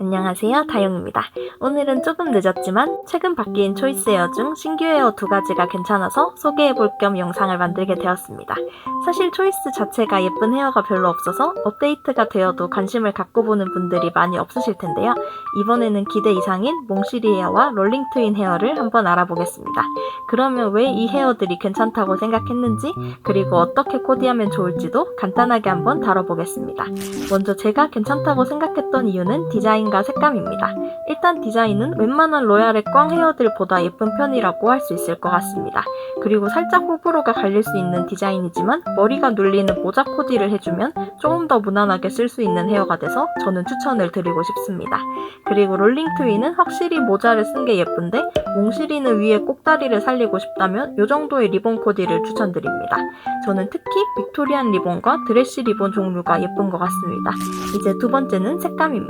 안녕하세요. 다용입니다. 오늘은 조금 늦었지만 최근 바뀐 초이스 에어 중 신규 에어 두 가지가 괜찮아서 소개해볼 겸 영상을 만들게 되었습니다. 사실 초이스 자체가 예쁜 헤어가 별로 없어서 업데이트가 되어도 관심을 갖고 보는 분들이 많이 없으실 텐데요. 이번에는 기대 이상인 몽시리 헤어와 롤링 트윈 헤어를 한번 알아보겠습니다. 그러면 왜 이 헤어들이 괜찮다고 생각했는지 그리고 어떻게 코디하면 좋을지도 간단하게 한번 다뤄보겠습니다. 먼저 제가 괜찮다고 생각했던 이유는 디자인과 색감입니다. 일단 디자인은 웬만한 로얄의 꽝 헤어들보다 예쁜 편이라고 할 수 있을 것 같습니다. 그리고 살짝 호불호가 갈릴 수 있는 디자인이지만 머리가 눌리는 모자 코디를 해주면 조금 더 무난하게 쓸 수 있는 헤어가 돼서 저는 추천을 드리고 싶습니다. 그리고 롤링 트윈은 확실히 모자를 쓴 게 예쁜데 몽시리는 위에 꼭다리를 살리고 싶다면 이 정도의 리본 코디를 추천드립니다. 저는 특히 빅토리안 리본과 드레시 리본 종류가 예쁜 것 같습니다. 이제 두 번째는 색감입니다.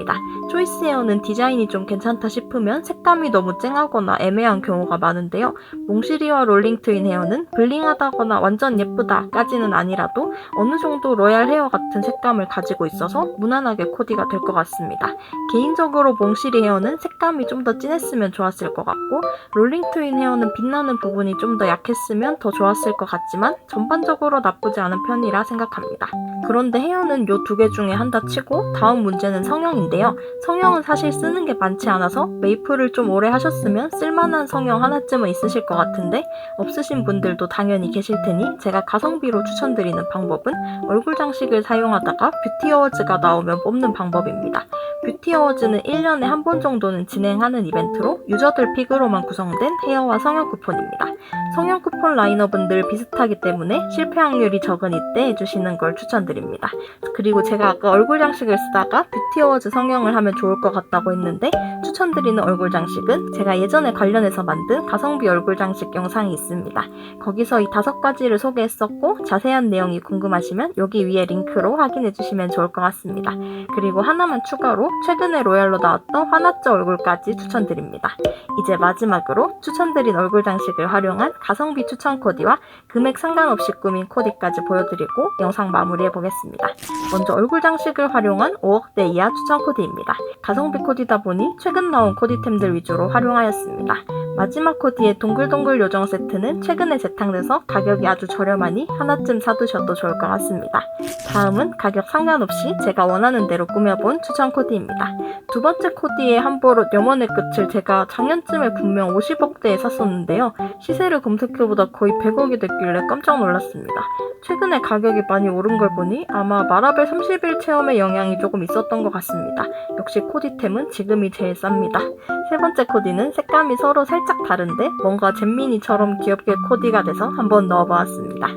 초이스 헤어는 디자인이 좀 괜찮다 싶으면 색감이 너무 쨍하거나 애매한 경우가 많은데요. 몽시리와 롤링 트윈 헤어는 블링하다거나 완전 예쁘다까지는 아니라도 어느 정도 로얄 헤어 같은 색감을 가지고 있어서 무난하게 코디가 될 것 같습니다. 개인적으로 몽시리 헤어는 색감이 좀 더 진했으면 좋았을 것 같고 롤링 트윈 헤어는 빛나는 부분이 좀 더 약했으면 더 좋았을 것 같지만 전반적으로 나쁘지 않은 편이라 생각합니다. 그런데 헤어는 요 두 개 중에 한다 치고 다음 문제는 성형 인데요. 성형은 사실 쓰는 게 많지 않아서 메이플을 좀 오래 하셨으면 쓸만한 성형 하나쯤은 있으실 것 같은데 없으신 분들도 당연히 계실 테니 제가 가성비로 추천드리는 방법은 얼굴 장식을 사용하다가 뷰티 어워즈가 나오면 뽑는 방법입니다. 뷰티 어워즈는 1년에 한 번 정도는 진행하는 이벤트로 유저들 픽으로만 구성된 헤어와 성형 쿠폰입니다. 성형 쿠폰 라인업은 비슷하기 때문에 실패 확률이 적은 이때 해주시는 걸 추천드립니다. 그리고 제가 아까 얼굴 장식을 쓰다가 뷰티 어워즈 성형을 하면 좋을 것 같다고 했는데 추천드리는 얼굴 장식은 제가 예전에 관련해서 만든 가성비 얼굴 장식 영상이 있습니다. 거기서 이 다섯 가지를 소개했었고 자세한 내용이 궁금하시면 여기 위에 링크로 확인해 주시면 좋을 것 같습니다. 그리고 하나만 추가로 최근에 로얄로 나왔던 화나쩌 얼굴까지 추천드립니다. 이제 마지막으로 추천드린 얼굴 장식을 활용한 가성비 추천 코디와 금액 상관없이 꾸민 코디까지 보여드리고 영상 마무리해 보겠습니다. 먼저 얼굴 장식을 활용한 5억대 이하 추천 코디입니다. 가성비 코디다 보니 최근 나온 코디템들 위주로 활용하였습니다. 마지막 코디의 동글동글 요정 세트는 최근에 재탕돼서 가격이 아주 저렴하니 하나쯤 사두셔도 좋을 것 같습니다. 다음은 가격 상관없이 제가 원하는 대로 꾸며본 추천 코디입니다. 두 번째 코디의 한보로 염원의 끝을 제가 작년쯤에 분명 50억대에 샀었는데요. 시세를 검색해보다 거의 100억이 됐길래 깜짝 놀랐습니다. 최근에 가격이 많이 오른 걸 보니 아마 마라벨 30일 체험의 영향이 조금 있었던 것 같습니다. 역시 코디템은 지금이 제일 쌉니다. 세 번째 코디는 색감이 서로 살짝 다른데 뭔가 잼미니처럼 귀엽게 코디가 돼서 한번 넣어보았습니다.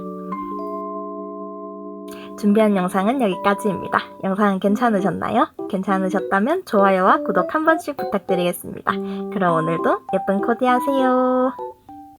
준비한 영상은 여기까지입니다. 영상은 괜찮으셨나요? 괜찮으셨다면 좋아요와 구독 한 번씩 부탁드리겠습니다. 그럼 오늘도 예쁜 코디 하세요.